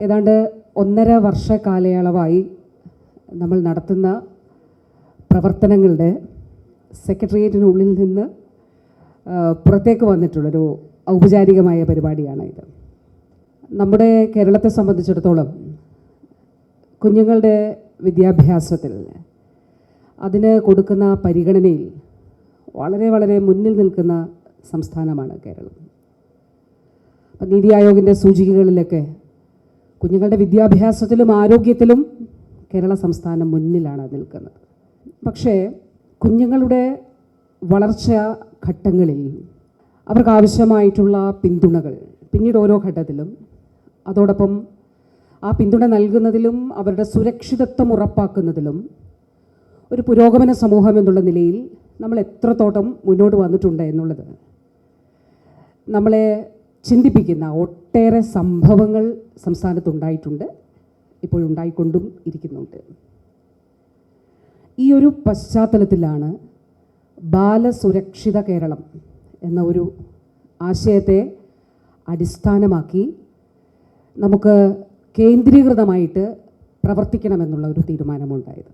ഏതാണ്ട് ഒന്നര വർഷ കാലയളവായി നമ്മൾ നടത്തുന്ന പ്രവർത്തനങ്ങളുടെ സെക്രട്ടേറിയറ്റിനുള്ളിൽ നിന്ന് പുറത്തേക്ക് വന്നിട്ടുള്ളൊരു ഔപചാരികമായ പരിപാടിയാണ് ഇത്. നമ്മുടെ കേരളത്തെ സംബന്ധിച്ചിടത്തോളം കുഞ്ഞുങ്ങളുടെ വിദ്യാഭ്യാസത്തിൽ അതിന് കൊടുക്കുന്ന പരിഗണനയിൽ വളരെ വളരെ മുന്നിൽ നിൽക്കുന്ന സംസ്ഥാനമാണ് കേരളം. നീതി ആയോഗിന്റെ സൂചികകളിലൊക്കെ കുഞ്ഞുങ്ങളുടെ വിദ്യാഭ്യാസത്തിലും ആരോഗ്യത്തിലും കേരള സംസ്ഥാനം മുന്നിലാണ് നിൽക്കുന്നത്. പക്ഷേ കുഞ്ഞുങ്ങളുടെ വളർച്ച ഘട്ടങ്ങളിൽ അവർക്ക് ആവശ്യമായിട്ടുള്ള പിന്തുണകൾ പിന്നീട് ഓരോ ഘട്ടത്തിലും അതോടൊപ്പം ആ പിന്തുണ നൽകുന്നതിലും അവരുടെ സുരക്ഷിതത്വം ഉറപ്പാക്കുന്നതിലും ഒരു പുരോഗമന സമൂഹം എന്നുള്ള നിലയിൽ നമ്മൾ എത്രത്തോട്ടം മുന്നോട്ട് വന്നിട്ടുണ്ട് എന്നുള്ളത് നമ്മളെ ചിന്തിപ്പിക്കുന്ന ഒട്ടേറെ സംഭവങ്ങൾ സംസ്ഥാനത്തുണ്ടായിട്ടുണ്ട് ഇപ്പോൾ ഉണ്ടായിക്കൊണ്ടും ഇരിക്കുന്നുണ്ട്. ഈ ഒരു പശ്ചാത്തലത്തിലാണ് ബാലസുരക്ഷിത കേരളം എന്ന ഒരു ആശയത്തെ അടിസ്ഥാനമാക്കി നമുക്ക് കേന്ദ്രീകൃതമായിട്ട് പ്രവർത്തിക്കണമെന്നുള്ള ഒരു തീരുമാനമുണ്ടായത്.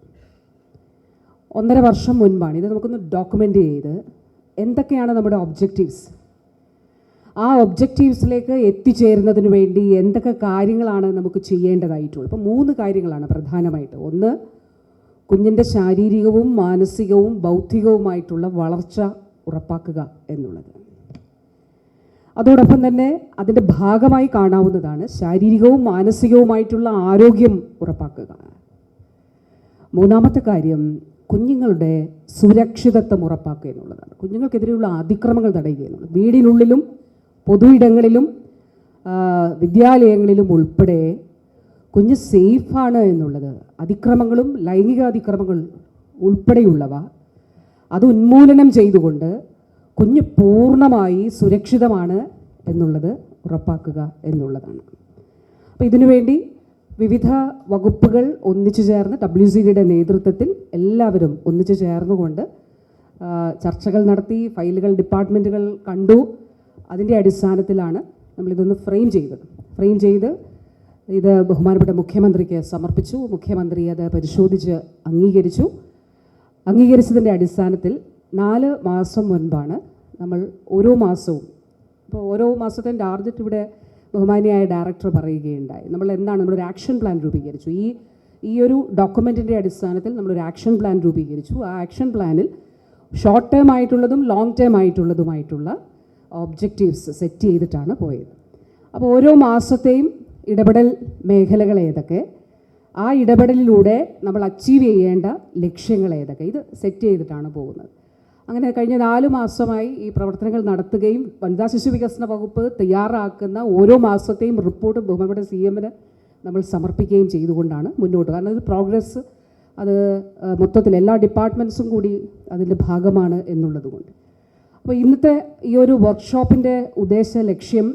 ഒന്നര വർഷം മുൻപാണ് ഇത് നമുക്കൊന്ന് ഡോക്യുമെന്റ് ചെയ്ത് എന്തൊക്കെയാണ് നമ്മുടെ ഒബ്ജക്റ്റീവ്സ് ആ ഒബ്ജക്റ്റീവ്സിലേക്ക് എത്തിച്ചേരുന്നതിന് വേണ്ടി എന്തൊക്കെ കാര്യങ്ങളാണ് നമുക്ക് ചെയ്യേണ്ടതായിട്ടുള്ളത്? അപ്പോൾ മൂന്ന് കാര്യങ്ങളാണ് പ്രധാനമായിട്ട്. ഒന്ന് കുഞ്ഞിന്റെ ശാരീരികവും മാനസികവും ബൗദ്ധികവുമായിട്ടുള്ള വളർച്ച ഉറപ്പാക്കുക എന്നുള്ളത്. അതോടൊപ്പം തന്നെ അതിന്റെ ഭാഗമായി കാണാവുന്നതാണ് ശാരീരികവും മാനസികവുമായിട്ടുള്ള ആരോഗ്യം ഉറപ്പാക്കുക. മൂന്നാമത്തെ കാര്യം കുഞ്ഞുങ്ങളുടെ സുരക്ഷിതത്വം ഉറപ്പാക്കുക എന്നുള്ളതാണ്. കുഞ്ഞുങ്ങൾക്കെതിരെയുള്ള അതിക്രമങ്ങൾ തടയുക എന്നുള്ളത്. വീടിനുള്ളിലും പൊതു ഇടങ്ങളിലും വിദ്യാലയങ്ങളിലും ഉൾപ്പെടെ കുഞ്ഞ് സേഫാണ് എന്നുള്ളത്. അതിക്രമങ്ങളും ലൈംഗിക അതിക്രമങ്ങൾ ഉൾപ്പെടെയുള്ളവ അത് ഉന്മൂലനം ചെയ്തുകൊണ്ട് കുഞ്ഞ് പൂർണമായി സുരക്ഷിതമാണ് എന്നുള്ളത് ഉറപ്പാക്കുക എന്നുള്ളതാണ്. അപ്പോൾ ഇതിനുവേണ്ടി വിവിധ വകുപ്പുകൾ ഒന്നിച്ചു ചേർന്ന് ഡബ്ല്യു സി ഡിയുടെ നേതൃത്വത്തിൽ എല്ലാവരും ഒന്നിച്ചു ചേർന്നുകൊണ്ട് ചർച്ചകൾ നടത്തി ഫയലുകൾ ഡിപ്പാർട്ട്മെന്റുകൾ കണ്ടു. അതിന്റെ അടിസ്ഥാനത്തിലാണ് നമ്മളിതൊന്ന് ഫ്രെയിം ചെയ്തത്. ഫ്രെയിം ചെയ്ത് ഇത് ബഹുമാനപ്പെട്ട മുഖ്യമന്ത്രിക്ക് സമർപ്പിച്ചു. മുഖ്യമന്ത്രി അത് പരിശോധിച്ച് അംഗീകരിച്ചു. അംഗീകരിച്ചതിന്റെ അടിസ്ഥാനത്തിൽ നാല് മാസം മുൻപാണ് നമ്മൾ ഓരോ മാസവും ഇപ്പോൾ ഓരോ മാസത്തെ ടാർഗറ്റ് ഇവിടെ ബഹുമാനിയായ ഡയറക്ടർ പറയുകയുണ്ടായി. നമ്മൾ എന്താണ് നമ്മളൊരു ആക്ഷൻ പ്ലാൻ രൂപീകരിച്ചു. ഈ ഈ ഒരു ഡോക്യുമെന്റിന്റെ അടിസ്ഥാനത്തിൽ നമ്മളൊരു ആക്ഷൻ പ്ലാൻ രൂപീകരിച്ചു. ആ ആക്ഷൻ പ്ലാനിൽ ഷോർട്ട് ടേം ആയിട്ടുള്ളതും ലോങ് ടേം ആയിട്ടുള്ളതുമായിട്ടുള്ള ഒബ്ജക്റ്റീവ്സ് സെറ്റ് ചെയ്തിട്ടാണ് പോയത്. അപ്പോൾ ഓരോ മാസത്തെയും ഇടപെടൽ മേഖലകൾ ഏതൊക്കെ? ആ ഇടപെടലിലൂടെ നമ്മൾ അച്ചീവ് ചെയ്യേണ്ട ലക്ഷ്യങ്ങൾ ഏതൊക്കെ? ഇത് സെറ്റ് ചെയ്തിട്ടാണ് പോകുന്നത്. അങ്ങനെ കഴിഞ്ഞ നാല് മാസമായി ഈ പ്രവർത്തനങ്ങൾ നടത്തുകയും വനിതാ ശിശു വികസന വകുപ്പ് തയ്യാറാക്കുന്ന ഓരോ മാസത്തെയും റിപ്പോർട്ട് ബഹുമാനപ്പെട്ട സി എമ്മിന് നമ്മൾ സമർപ്പിക്കുകയും ചെയ്തുകൊണ്ടാണ് മുന്നോട്ട്. കാരണം ഇത് പ്രോഗ്രസ് അത് മൊത്തത്തിൽ എല്ലാ ഡിപ്പാർട്ട്മെന്റ്സും കൂടി അതിന്റെ ഭാഗമാണ് എന്നുള്ളത് കൊണ്ട്. അപ്പോൾ ഇന്നത്തെ ഈ ഒരു വർക്ക്ഷോപ്പിന്റെ ഉദ്ദേശ ലക്ഷ്യം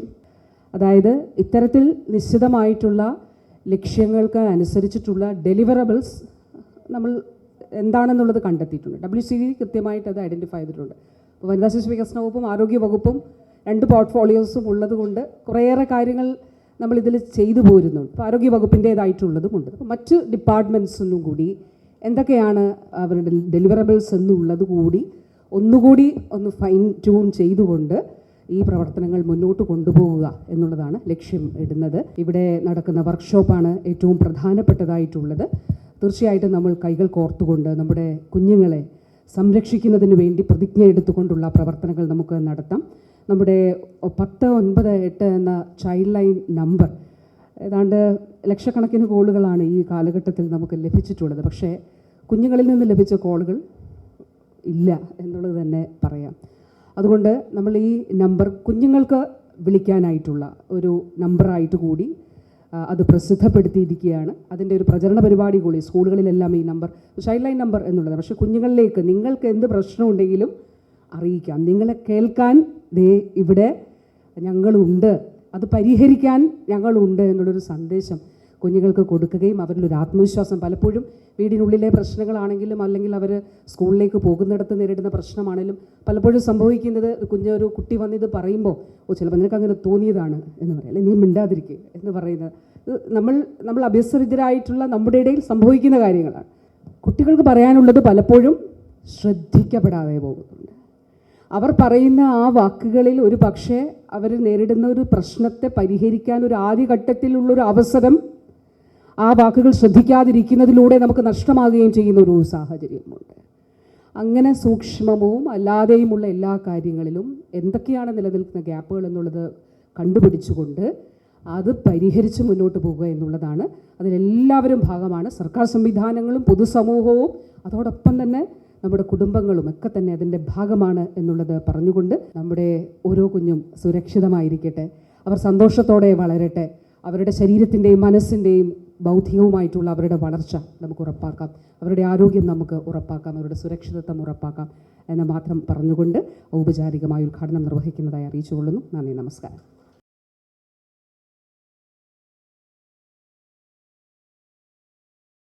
അതായത് ഇത്തരത്തിൽ നിശ്ചിതമായിട്ടുള്ള ലക്ഷ്യങ്ങൾക്ക് അനുസരിച്ചിട്ടുള്ള ഡെലിവറബിൾസ് നമ്മൾ എന്താണെന്നുള്ളത് കണ്ടെത്തിയിട്ടുണ്ട്. ഡബ്ല്യു സി ഡി കൃത്യമായിട്ട് അത് ഐഡന്റിഫൈ ചെയ്തിട്ടുണ്ട്. അപ്പോൾ വനിതാ ശിശു വികസന വകുപ്പും ആരോഗ്യ വകുപ്പും രണ്ട് പോർട്ട്ഫോളിയോസും ഉള്ളതുകൊണ്ട് കുറേയേറെ കാര്യങ്ങൾ നമ്മൾ ഇതിൽ ചെയ്തു പോരുന്നുണ്ട്. അപ്പോൾ ആരോഗ്യ വകുപ്പിന്റേതായിട്ടുള്ളതുമുണ്ട് അപ്പോൾ മറ്റ് ഡിപ്പാർട്ട്മെന്റ്സിനും കൂടി എന്തൊക്കെയാണ് അവരുടെ ഡെലിവറബിൾസ് എന്നുള്ളത് കൂടി ഒന്നുകൂടി ഒന്ന് ഫൈൻ ട്യൂൺ ചെയ്തുകൊണ്ട് ഈ പ്രവർത്തനങ്ങൾ മുന്നോട്ട് കൊണ്ടുപോവുക എന്നുള്ളതാണ് ലക്ഷ്യം ഇടുന്നത്. ഇവിടെ നടക്കുന്ന വർക്ക്ഷോപ്പാണ് ഏറ്റവും പ്രധാനപ്പെട്ടതായിട്ടുള്ളത്. തീർച്ചയായിട്ടും നമ്മൾ കൈകൾ കോർത്തുകൊണ്ട് നമ്മുടെ കുഞ്ഞുങ്ങളെ സംരക്ഷിക്കുന്നതിന് വേണ്ടി പ്രതിജ്ഞ എടുത്തുകൊണ്ടുള്ള പ്രവർത്തനങ്ങൾ നമുക്ക് നടത്താം. നമ്മുടെ പത്ത് ഒൻപത് എട്ട് എന്ന ചൈൽഡ് ലൈൻ നമ്പർ ഏതാണ്ട് ലക്ഷക്കണക്കിന് കോളുകളാണ് ഈ കാലഘട്ടത്തിൽ നമുക്ക് ലഭിച്ചിട്ടുള്ളത്. പക്ഷേ കുഞ്ഞുങ്ങളിൽ നിന്ന് ലഭിച്ച കോളുകൾ ഇല്ല എന്നുള്ളത് തന്നെ പറയാം. അതുകൊണ്ട് നമ്മൾ ഈ നമ്പർ കുഞ്ഞുങ്ങൾക്ക് വിളിക്കാനായിട്ടുള്ള ഒരു നമ്പറായിട്ട് കൂടി അത് പ്രസിദ്ധപ്പെടുത്തിയിരിക്കുകയാണ്. അതിന്റെ ഒരു പ്രചരണ പരിപാടി കൂടി സ്കൂളുകളിലെല്ലാം ഈ നമ്പർ ചൈൽഡ് ലൈൻ നമ്പർ എന്നുള്ളത്. പക്ഷേ കുഞ്ഞുങ്ങളിലേക്ക് നിങ്ങൾക്ക് എന്ത് പ്രശ്നമുണ്ടെങ്കിലും അറിയിക്കാം. നിങ്ങളെ കേൾക്കാൻ ദേ ഇവിടെ ഞങ്ങളുണ്ട്. അത് പരിഹരിക്കാൻ ഞങ്ങളുണ്ട് എന്നുള്ളൊരു സന്ദേശം കുഞ്ഞുങ്ങൾക്ക് കൊടുക്കുകയും അവരിൽ ഒരു ആത്മവിശ്വാസം പലപ്പോഴും വീടിനുള്ളിലെ പ്രശ്നങ്ങളാണെങ്കിലും അല്ലെങ്കിൽ അവർ സ്കൂളിലേക്ക് പോകുന്നിടത്ത് നേരിടുന്ന പ്രശ്നമാണെങ്കിലും പലപ്പോഴും സംഭവിക്കുന്നത് കുഞ്ഞ് ഒരു കുട്ടി വന്നിത് പറയുമ്പോൾ ഓ ചിലപ്പോൾ നിനക്ക് അങ്ങനെ തോന്നിയതാണ് എന്ന് പറയാം. അല്ലെങ്കിൽ നീ മിണ്ടാതിരിക്കുക എന്ന് പറയുന്നത്. നമ്മൾ നമ്മൾ അഭ്യസരിതരായിട്ടുള്ള നമ്മുടെ ഇടയിൽ സംഭവിക്കുന്ന കാര്യങ്ങളാണ്. കുട്ടികൾക്ക് പറയാനുള്ളത് പലപ്പോഴും ശ്രദ്ധിക്കപ്പെടാതെ പോകുന്നുണ്ട്. അവർ പറയുന്ന ആ വാക്കുകളിൽ ഒരു പക്ഷേ അവർ നേരിടുന്ന ഒരു പ്രശ്നത്തെ പരിഹരിക്കാൻ ഒരു ആദ്യഘട്ടത്തിലുള്ളൊരു അവസരം ആ വാക്കുകൾ ശ്രദ്ധിക്കാതിരിക്കുന്നതിലൂടെ നമുക്ക് നഷ്ടമാകുകയും ചെയ്യുന്ന ഒരു സാഹചര്യമുണ്ട് അങ്ങനെ സൂക്ഷ്മവും അല്ലാതെയുമുള്ള എല്ലാ കാര്യങ്ങളിലും എന്തൊക്കെയാണ് നിലനിൽക്കുന്ന ഗ്യാപ്പുകൾ എന്നുള്ളത് കണ്ടുപിടിച്ചുകൊണ്ട് അത് പരിഹരിച്ച് മുന്നോട്ട് പോകുക എന്നുള്ളതാണ്. അതിലെല്ലാവരും ഭാഗമാണ്. സർക്കാർ സംവിധാനങ്ങളും പൊതുസമൂഹവും അതോടൊപ്പം തന്നെ നമ്മുടെ കുടുംബങ്ങളും ഒക്കെ തന്നെ അതിന്റെ ഭാഗമാണ് എന്നുള്ളത് പറഞ്ഞുകൊണ്ട് നമ്മുടെ ഓരോ കുഞ്ഞും സുരക്ഷിതമായിരിക്കട്ടെ. അവർ സന്തോഷത്തോടെ വളരട്ടെ. അവരുടെ ശരീരത്തിന്റെയും മനസ്സിന്റെയും ബൗദ്ധികവുമായിട്ടുള്ള അവരുടെ വളർച്ച നമുക്ക് ഉറപ്പാക്കാം. അവരുടെ ആരോഗ്യം നമുക്ക് ഉറപ്പാക്കാം. അവരുടെ സുരക്ഷിതത്വം ഉറപ്പാക്കാം എന്ന് മാത്രം പറഞ്ഞുകൊണ്ട് ഔപചാരികമായി ഉദ്ഘാടനം നിർവഹിക്കുന്നതായി അറിയിച്ചുകൊള്ളുന്നു. നന്ദി നമസ്കാരം.